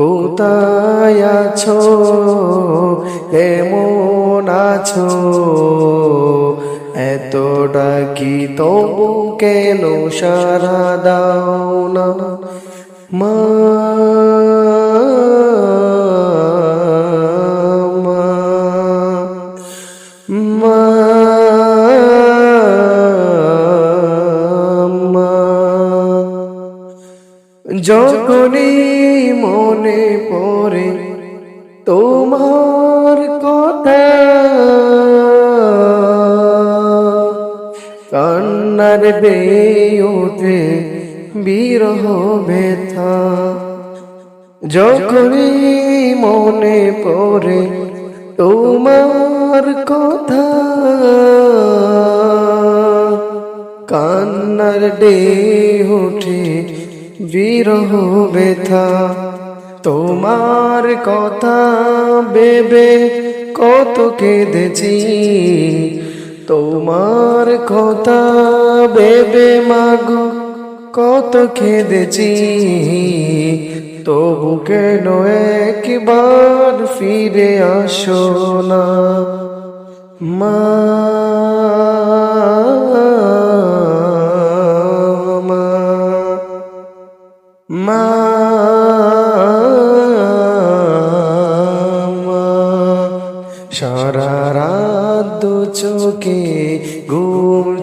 কোথায় আছো? কেমন আছো? এত ডাকি তবু কেন সারা দাও না? মা, যখনই মনে পড়ে তোমার কথা, কান্নার ওঠে বিরহ ব্যথা। যখনই মনে পড়ে তোমার কথা, কান্নার ডে ওঠে বিরহ ব্যথা। তোমার কথা বেবে কত কেঁদেছি। তোমার কথা বেবে মাগো, কত কেঁদেছি। তবু কেন একবার ফিরে আসো না? মা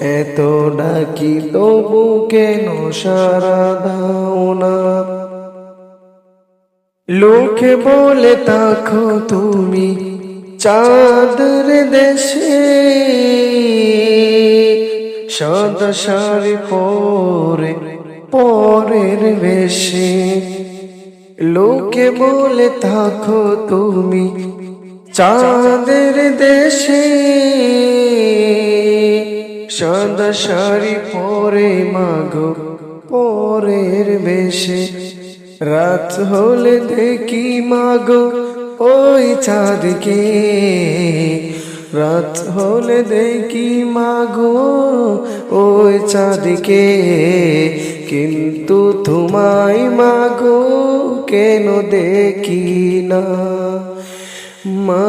এত ডাকি তবু কেন সারা দাও না? লোকে বলে তাকো তুমি চাঁদের দেশে সদা শাড়ি পরে পরের বেশে। লোকে বলে থাকো তুমি চাঁদের দেশে সদা শাড়ি পরে মাগো, পরের বেশে। রাত হলে দেখি মাগো, ওই চাঁদকে। রাত হলে দেখি মাগো, ওই চাঁদকে। কিন্তু তোমায় মাগো কেন দেখি না? মা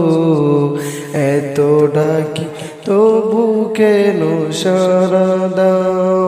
এত ডাকি তবু কেন সারা দাও?